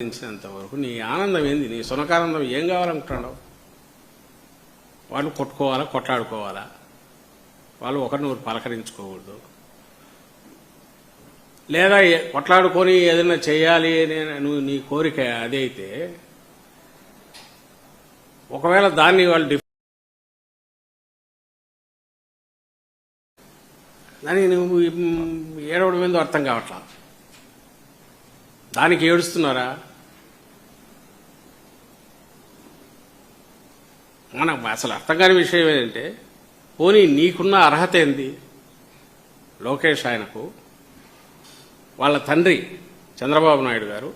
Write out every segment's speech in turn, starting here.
పలకరించినంత వరకు నీ ఆనందం ఏంది? నీ సునకానందం ఏం కావాలనుకుంటున్నావు? వాళ్ళు కొట్టుకోవాలా కొట్లాడుకోవాలా? వాళ్ళు ఒకరినొకరు పలకరించుకోకూడదు. లేదా కొట్లాడుకొని ఏదైనా చేయాలి అని నువ్వు నీ కోరిక అదైతే ఒకవేళ దాన్ని వాళ్ళు డిఫ్ దానికి నువ్వు ఏడవడం ఏందో అర్థం కావట్లా? దానికి ఏడుస్తున్నారా? మనకు అసలు అర్థం కాని విషయం ఏంటంటే పోనీ నీకున్న అర్హత ఏంది? లోకేష్ ఆయనకు వాళ్ళ తండ్రి చంద్రబాబు నాయుడు గారు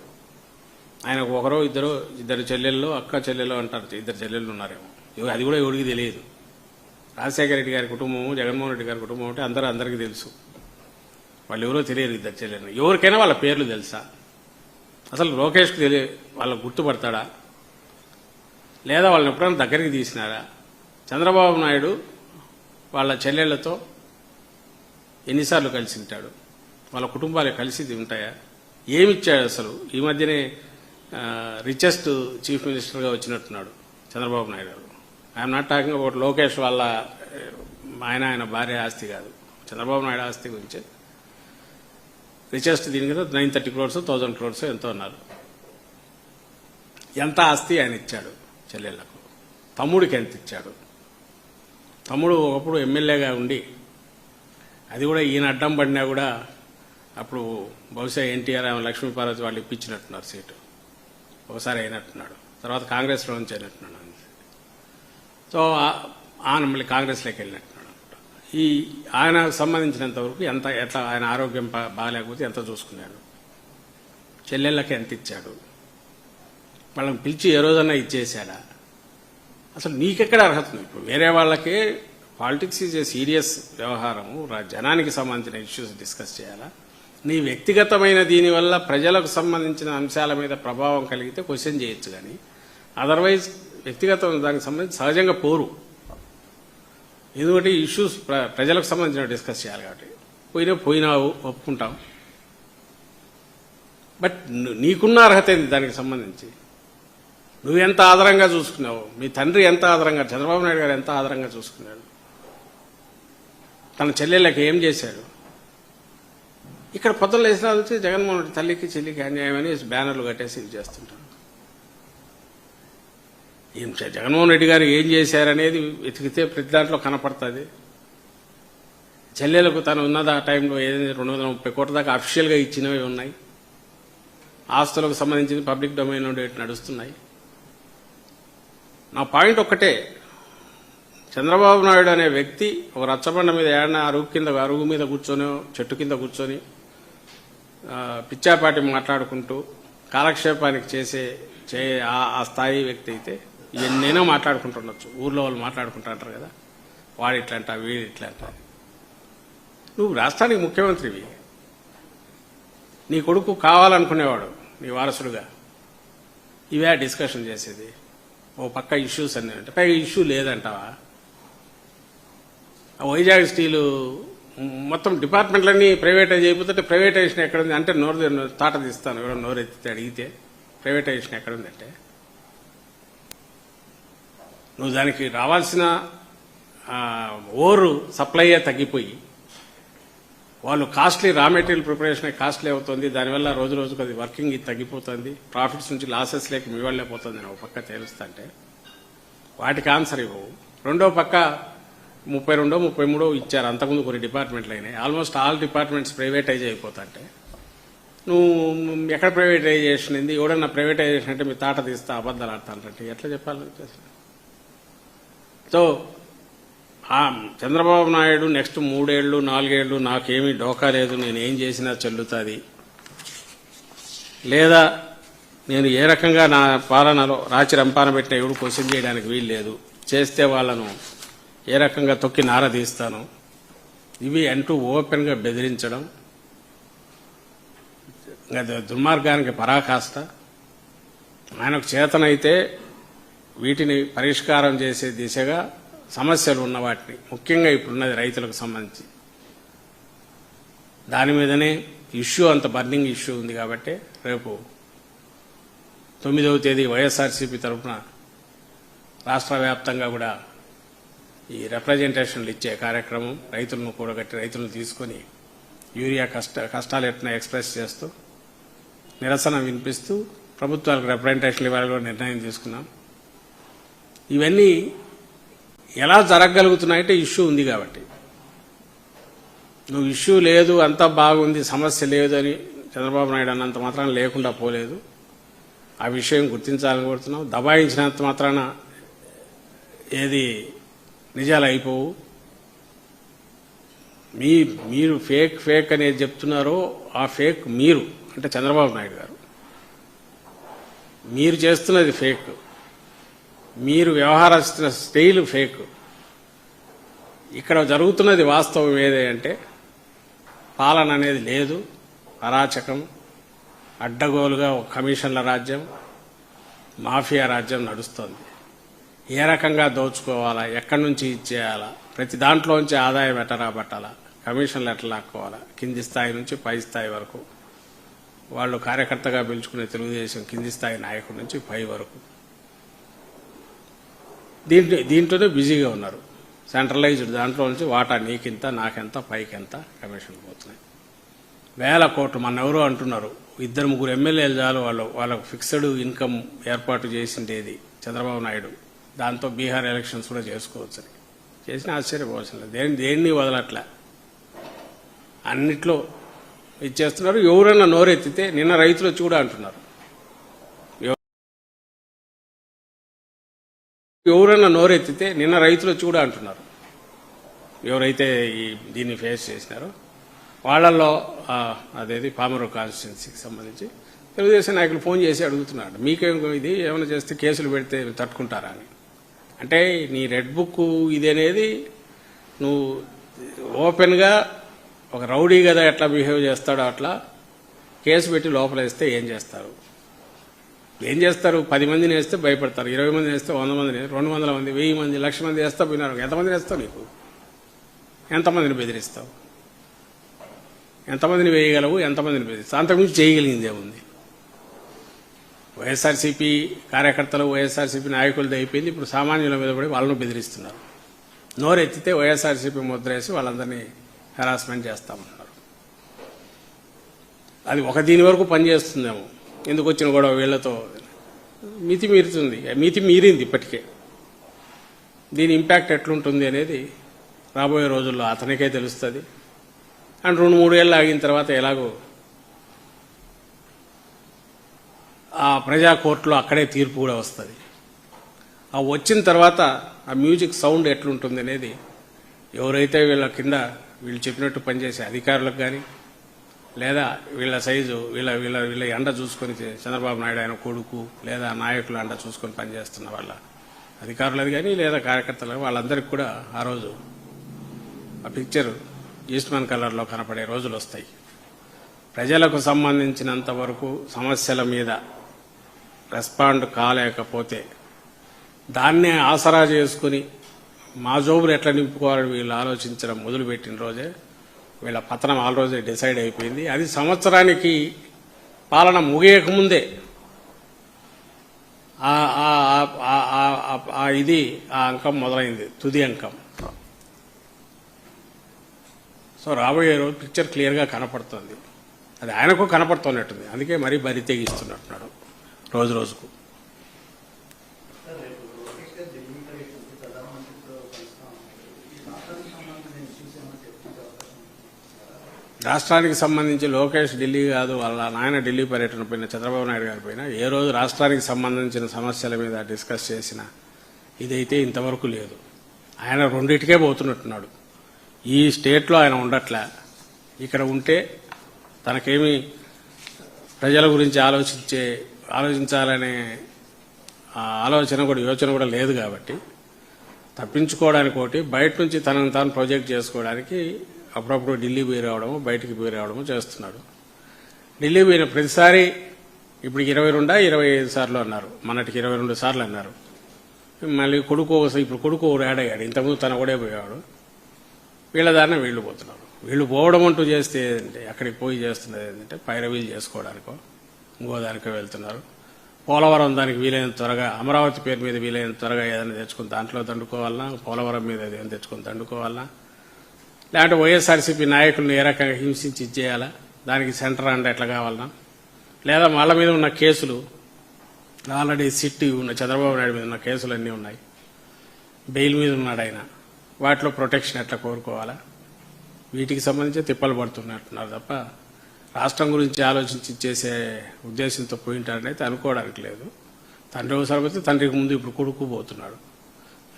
ఆయనకు ఒకరో ఇద్దరు ఇద్దరు చెల్లెళ్ళు అక్క చెల్లెలు అంటారు ఇద్దరు చెల్లెళ్ళు ఉన్నారేమో. అది కూడా ఎవరికి తెలియదు. రాజశేఖర రెడ్డి గారి కుటుంబం జగన్మోహన్ రెడ్డి గారి కుటుంబం అంటే అందరూ అందరికీ తెలుసు. వాళ్ళు ఎవరో తెలియరు ఇద్దరు చెల్లెళ్ళు ఎవరికైనా వాళ్ళ పేర్లు తెలుసా? అసలు లోకేష్కి తెలియ వాళ్ళకు గుర్తుపడతాడా? లేదా వాళ్ళని ఎప్పుడైనా దగ్గరికి తీసినారా? చంద్రబాబు నాయుడు వాళ్ళ చెల్లెళ్ళతో ఎన్నిసార్లు కలిసి ఉంటాడు? వాళ్ళ కుటుంబాలు కలిసి ఉంటాయా? ఏమిచ్చాడు అసలు? ఈ మధ్యనే రిచెస్ట్ చీఫ్ మినిస్టర్గా వచ్చినట్టున్నాడు చంద్రబాబు నాయుడు గారు. I'm not talking about Lokesh వాళ్ళ ఆయన ఆయన భార్య ఆస్తి కాదు. చంద్రబాబు నాయుడు ఆస్తి గురించి. రిచెస్ట్ దీని కింద nine thirty crores thousand crores ఎంతో అన్నారు. ఎంత ఆస్తి ఆయన ఇచ్చాడు చెల్లెళ్ళకు. తమ్ముడికి ఎంత ఇచ్చాడు? తమ్ముడు ఒకప్పుడు ఎమ్మెల్యేగా ఉండి అది కూడా ఈయన అడ్డం పడినా కూడా అప్పుడు బహుశా ఎన్టీఆర్ ఆమె లక్ష్మీపార్వతి వాళ్ళు ఇప్పించినట్టున్నారు సీటు. ఒకసారి అయినట్టున్నాడు. తర్వాత కాంగ్రెస్లో నుంచి అయినట్టున్నాడు సో ఆయన మళ్ళీ కాంగ్రెస్లోకి వెళ్ళినట్టున్నాడు అనమాట ఈ ఆయనకు సంబంధించినంత వరకు ఎంత ఎట్లా ఆయన ఆరోగ్యం బా- బాగాలేకపోతే ఎంత చూసుకున్నాడు? చెల్లెళ్ళకి ఎంత ఇచ్చాడు? వాళ్ళని పిలిచి ఏ రోజన్నా ఇచ్చేసాడా అసలు నీకెక్కడ అర్హత ఉంది? ఇప్పుడు వేరే వాళ్ళకే పాలిటిక్స్ ఈజ్ ఏ సీరియస్ వ్యవహారము. జనానికి సంబంధించిన ఇష్యూస్ డిస్కస్ చేయాలా? నీ వ్యక్తిగతమైన దీనివల్ల ప్రజలకు సంబంధించిన అంశాల మీద ప్రభావం కలిగితే క్వశ్చన్ చేయొచ్చు కానీ అదర్వైజ్ వ్యక్తిగతం దానికి సంబంధించి సహజంగా పోరు. ఎందుకంటే ఇష్యూస్ ప్ర- ప్రజలకు సంబంధించిన డిస్కస్ చేయాలి కాబట్టి. పోయినా పోయినావు ఒప్పుకుంటాం బట్ నీకున్న అర్హత ఏంది దానికి సంబంధించి? నువ్వు ఎంత ఆదరంగా చూసుకున్నావు? మీ తండ్రి ఎంత ఆదరంగా చంద్రబాబు నాయుడు గారు ఎంత ఆదరంగా చూసుకున్నాడు? తన చెల్లెళ్ళకి ఏం చేశాడు? ఇక్కడ పొద్దున్న లేచిన వచ్చి జగన్మోహన్ రెడ్డి తల్లికి చెల్లికి అన్యాయం అని బ్యానర్లు కట్టేసి ఇది చేస్తుంటారు ఏం జగన్మోహన్ రెడ్డి గారు ఏం చేశారనేది వెతికితే ప్రతి దాంట్లో కనపడుతుంది. చెల్లెలకు తను ఉన్నది ఆ టైంలో ఏదైనా రెండు వందల ముప్పై కోట్ల దాకా అఫీషియల్గా ఇచ్చినవి ఉన్నాయి. ఆస్తులకు సంబంధించిన పబ్లిక్ డొమైన్ నుండి నడుస్తున్నాయి. నా పాయింట్ ఒక్కటే. చంద్రబాబు నాయుడు అనే వ్యక్తి ఒక రచ్చబండ మీద ఏడన అరుగు కింద అరుగు మీద కూర్చొని చెట్టు కింద కూర్చొని పిచ్చాపాటి మాట్లాడుకుంటూ కాలక్షేపానికి చేసే చే ఆ- స్థాయి వ్యక్తి అయితే ఎన్నైనా మాట్లాడుకుంటుండొచ్చు. ఊర్లో వాళ్ళు మాట్లాడుకుంటుంటారు కదా. వాడు ఇట్లంట వీడు ఇట్లంట. నువ్వు రాష్ట్రానికి ముఖ్యమంత్రివి. నీ కొడుకు కావాలనుకునేవాడు నీ వారసుడుగా. ఇవే డిస్కషన్ చేసేది. ఓ పక్క ఇష్యూస్ అన్నీ అంటే పైగా ఇష్యూ లేదంటావా? వైజాగ్ స్టీలు మొత్తం డిపార్ట్మెంట్లన్నీ ప్రైవేటైజ్ అయిపోతుంటే ప్రైవేటైజేషన్ ఎక్కడుంది? అంటే నోరు తాట తీస్తాను. ఎవరో నోరు ఎత్తితే అడిగితే ప్రైవేటైజేషన్ ఎక్కడుందంటే నువ్వు దానికి రావాల్సిన ఓరు సప్లైయే తగ్గిపోయి వాళ్ళు costly raw material preparation costly అవుతుంది దానివల్ల రోజు రోజుకు అది వర్కింగ్ తగ్గిపోతుంది ప్రాఫిట్స్ నుంచి లాసెస్ లేక మీ వాళ్ళే పోతుంది అని ఒక పక్క తెలుస్తుంటే వాటికి ఆన్సర్ ఇవ్వవు రెండో పక్క ముప్పై రెండో ముప్పై మూడో ఇచ్చారు అంతకుముందు కొన్ని డిపార్ట్మెంట్లు అయినాయి. ఆల్మోస్ట్ ఆల్ డిపార్ట్మెంట్స్ ప్రైవేటైజ్ అయిపోతుంటే నువ్వు ఎక్కడ ప్రైవేటైజేషన్ ఏంది? ఎవడన్నా ప్రైవేటైజేషన్ అంటే మీ తాట తీస్తా అబద్ధాలు ఆడతానంటే ఎట్లా చెప్పాలి సో చంద్రబాబు నాయుడు నెక్స్ట్ మూడేళ్ళు నాలుగేళ్ళు నాకేమీ డోకా లేదు నేను ఏం చేసినా చెల్లుతుంది. లేదా నేను ఏ రకంగా నా పాలనలో రాచి రంపాన పెట్టిన ఎవడు క్వశ్చన్ చేయడానికి వీలు లేదు. చేస్తే వాళ్ళను ఏ రకంగా తొక్కి నారదీస్తాను ఇవి అంటూ ఓపెన్గా బెదిరించడం. దుర్మార్గానికి పరాకాష్ట. ఆయనకు చేతనైతే వీటిని పరిష్కారం చేసే దిశగా సమస్యలు ఉన్న వాటిని. ముఖ్యంగా ఇప్పుడున్నది రైతులకు సంబంధించి. దాని మీదనే ఇష్యూ అంత బర్నింగ్ ఇష్యూ ఉంది కాబట్టి రేపు తొమ్మిదవ తేదీ వైఎస్ఆర్సీపీ తరఫున రాష్ట్ర వ్యాప్తంగా కూడా ఈ రిప్రజెంటేషన్లు ఇచ్చే కార్యక్రమం రైతులను కూడగట్టి రైతులను తీసుకొని యూరియా కష్ట కష్టాలు ఎట్లా ఎక్స్ప్రెస్ చేస్తూ నిరసన వినిపిస్తూ ప్రభుత్వాలకు రిప్రజెంటేషన్లు ఇవ్వాలని కూడా నిర్ణయం తీసుకున్నాం. ఇవన్నీ ఎలా జరగగలుగుతున్నాయంటే ఇష్యూ ఉంది కాబట్టి. నువ్వు ఇష్యూ లేదు అంతా బాగుంది సమస్య లేదు అని చంద్రబాబు నాయుడు అన్నంత మాత్రాన లేకుండా పోలేదు. ఆ విషయం గుర్తించాలని కోరుతున్నాం దబాయించినంత మాత్రాన ఏది నిజాలు అయిపోవు. మీ మీరు ఫేక్ ఫేక్ అనేది చెప్తున్నారో ఆ ఫేక్ మీరు అంటే చంద్రబాబు నాయుడు గారు. మీరు చేస్తున్నది ఫేక్. మీరు వ్యవహరిస్తున్న స్టైల్ ఫేక్. ఇక్కడ జరుగుతున్నది వాస్తవం ఏది అంటే పాలన అనేది లేదు అరాచకం అడ్డగోలుగా ఒక కమిషన్ల రాజ్యం మాఫియా రాజ్యం నడుస్తోంది. ఏ రకంగా దోచుకోవాలా ఎక్కడి నుంచి ఇచ్చేయాలా ప్రతి దాంట్లోంచి ఆదాయం ఎటరాబట్టాలా రాబట్టాలా కమిషన్లు ఎట్లా లాక్కోవాలా కింది స్థాయి నుంచి పై స్థాయి వరకు. వాళ్ళు కార్యకర్తగా పిలుచుకునే తెలుగుదేశం కింది స్థాయి నాయకుడి నుంచి పై వరకు. దీంట్లో దీంట్లోనే బిజీగా ఉన్నారు. సెంట్రలైజ్డ్ దాంట్లో నుంచి వాటా నీకింత నాకెంత పైకెంత కమిషన్ పోతున్నాయి. వేల కోట్లు మన ఎవరో అంటున్నారు. ఇద్దరు ముగ్గురు ఎమ్మెల్యేలు చాలు వాళ్ళు. వాళ్ళకు ఫిక్స్డ్ ఇన్కమ్ ఏర్పాటు చేసిండేది చంద్రబాబు నాయుడు. దాంతో బీహార్ ఎలక్షన్స్ కూడా చేసుకోవచ్చని చేసిన ఆశ్చర్యపోవచ్చులేదు లేదు. దేని దేన్ని వదలట్లే. అన్నిట్లో ఇచ్చేస్తున్నారు ఎవరన్నా నోరెత్తితే నిన్న రైతులు వచ్చి కూడా అంటున్నారు. ఎవరన్నా నోరెత్తితే నిన్న రైతులు వచ్చి కూడా అంటున్నారు. ఎవరైతే ఈ దీన్ని ఫేస్ చేసినారో వాళ్ళల్లో అదేది పామరో కాన్స్టిట్యున్సీకి సంబంధించి తెలుగుదేశం నాయకులు ఫోన్ చేసి అడుగుతున్నాడు మీకేం ఇది? ఏమైనా చేస్తే కేసులు పెడితే తట్టుకుంటారా అని. అంటే నీ రెడ్ బుక్ ఇది అనేది నువ్వు ఓపెన్గా ఒక రౌడీ కదా ఎట్లా బిహేవ్ చేస్తాడో అట్లా కేసు పెట్టి లోపలేస్తే ఏం చేస్తారు? ఏం చేస్తారు? పది మందిని వేస్తే భయపడతారు. ఇరవై మందిని వేస్తే వంద మందిని రెండు వందల మంది వెయ్యి మంది లక్ష మంది వేస్తా పోయినారు. ఎంతమందిని వేస్తావు నీకు? ఎంతమందిని బెదిరిస్తావు? ఎంతమందిని వేయగలవు? ఎంతమందిని బెదిరిస్తావు? అంతకుమించి చేయగలిగింది ఏముంది? వైఎస్ఆర్సీపీ కార్యకర్తలు వైఎస్ఆర్సీపీ నాయకులది అయిపోయింది. ఇప్పుడు సామాన్యుల మీద పడి వాళ్ళను బెదిరిస్తున్నారు. నోరెత్తితే వైఎస్ఆర్సీపీ ముద్ర వేసి వాళ్ళందరినీ హెరాస్మెంట్ చేస్తామన్నారు అది ఒక దీని వరకు పనిచేస్తుందేమో. ఎందుకు వచ్చిన గొడవ వీళ్ళతో మితి మీరుతుంది. మితి మీరింది ఇప్పటికే. దీని ఇంపాక్ట్ ఎట్లుంటుంది అనేది రాబోయే రోజుల్లో అతనికే తెలుస్తుంది. అండ్ రెండు మూడు ఏళ్ళు ఆగిన తర్వాత ఎలాగో ఆ ప్రజా కోర్టులో అక్కడే తీర్పు కూడా వస్తుంది. ఆ వచ్చిన తర్వాత ఆ మ్యూజిక్ సౌండ్ ఎట్లుంటుంది అనేది ఎవరైతే వీళ్ళ కింద వీళ్ళు చెప్పినట్టు పనిచేసే అధికారులకు కానీ లేదా వీళ్ళ సైజు వీళ్ళ వీళ్ళ వీళ్ళ ఎండ చూసుకొని చంద్రబాబు నాయుడు ఆయన కొడుకు లేదా నాయకులు అండ చూసుకొని పనిచేస్తున్న వాళ్ళ అధికారులది కానీ లేదా కార్యకర్తలు వాళ్ళందరికీ కూడా ఆ రోజు ఆ పిక్చర్ ఈస్ట్మన్ కలర్లో కనపడే రోజులు వస్తాయి. ప్రజలకు సంబంధించినంత వరకు సమస్యల మీద రెస్పాండ్ కాలేకపోతే దాన్నే ఆసరా చేసుకుని మా జోబులు ఎట్లా నింపుకోవాలని వీళ్ళు ఆలోచించడం మొదలుపెట్టిన రోజే వీళ్ళ పతనం ఆ రోజే డిసైడ్ అయిపోయింది. అది సంవత్సరానికి పాలన ముగియకముందే ఇది ఆ అంకం మొదలైంది తుది అంకం. సో రాబోయే రోజు పిక్చర్ క్లియర్గా కనపడుతుంది. అది ఆయనకు కనపడుతున్నట్టుంది. అందుకే మరీ బరి తెగిస్తున్నట్టున్నాడు రోజు రోజుకు సార్ రేపు లోకేష్ గారు ఢిల్లీ పర్యటనకి ప్రధానమంత్రితో కలుస్తా ఉన్నారు ఈ రాష్ట్రానికి సంబంధించిన ఇష్యూస్ ఏమైనా చర్చించే అవకాశం ఉంది రాష్ట్రానికి సంబంధించి లోకేష్ ఢిల్లీ కాదు వాళ్ళ నాయన ఢిల్లీ పర్యటన పోయిన చంద్రబాబు నాయుడు గారి పైన ఏ రోజు రాష్ట్రానికి సంబంధించిన సమస్యల మీద డిస్కస్ చేసిన ఇదైతే ఇంతవరకు లేదు. ఆయన రెండింటికే పోతున్నట్టున్నాడు. ఈ స్టేట్లో ఆయన ఉండట్లే. ఇక్కడ ఉంటే తనకేమి ప్రజల గురించి ఆలోచించే ఆలోచించాలనే ఆ ఆలోచన కూడా యోచన కూడా లేదు కాబట్టి తప్పించుకోవడానికి ఒకటి బయట నుంచి తనను తాను ప్రొజెక్ట్ చేసుకోవడానికి అప్పుడప్పుడు ఢిల్లీ పోయి రావడము బయటికి పోయి రావడము చేస్తున్నాడు. ఢిల్లీ పోయిన ప్రతిసారి ఇప్పుడు ఇరవై రెండా ఇరవై ఐదు సార్లు అన్నారు. మొన్నటికి ఇరవై రెండు సార్లు అన్నారు. మళ్ళీ కొడుకు ఇప్పుడు కొడుకు యాడ్ అయ్యాడు. ఇంతకుముందు తన కూడా పోయాడు వీళ్ళ దారిన వీళ్ళు పోతున్నారు. వీళ్ళు పోవడం అంటూ చేస్తే ఏంటంటే అక్కడికి పోయి చేస్తున్నది ఏంటంటే పైరవీలు చేసుకోవడానికో ఇంకో దానికో వెళ్తున్నారు. పోలవరం దానికి వీలైనంత త్వరగా అమరావతి పేరు మీద వీలైనంత త్వరగా ఏదైనా తెచ్చుకుని దాంట్లో దండుకోవాలన్నా పోలవరం మీద ఏదైనా తెచ్చుకుని దండుకోవాలన్నా లేదంటే వైఎస్ఆర్సీపీ నాయకులను ఏ రకంగా హింసించి ఇచ్చేయాలా దానికి సెంటర్ అండ్ ఎట్లా కావాలన్నా లేదా వాళ్ళ మీద ఉన్న కేసులు ఆల్రెడీ సిట్టి ఉన్న చంద్రబాబు నాయుడు మీద ఉన్న కేసులు అన్నీ ఉన్నాయి. బెయిల్ మీద ఉన్నాడు ఆయన. వాటిలో ప్రొటెక్షన్ ఎట్లా కోరుకోవాలా? వీటికి సంబంధించి తిప్పలు పడుతున్నట్టున్నారు తప్ప రాష్ట్రం గురించి ఆలోచించి చేసే ఉద్దేశంతో పోయింటారని అయితే అనుకోవడానికి లేదు. తండ్రి అవసరమైతే తండ్రికి ముందు ఇప్పుడు కొడుకు పోతున్నాడు.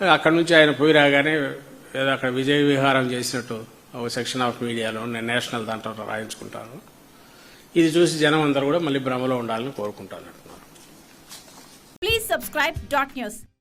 అక్కడ నుంచి ఆయన పోయి రాగానే ఏదో అక్కడ విజయ విహారం చేసినట్టు ఒక సెక్షన్ ఆఫ్ మీడియాలో నేను నేషనల్ దాంట్లో రాయించుకుంటాను ఇది చూసి జనం అందరూ కూడా మళ్ళీ భ్రమలో ఉండాలని కోరుకుంటాను అంటున్నారు. Please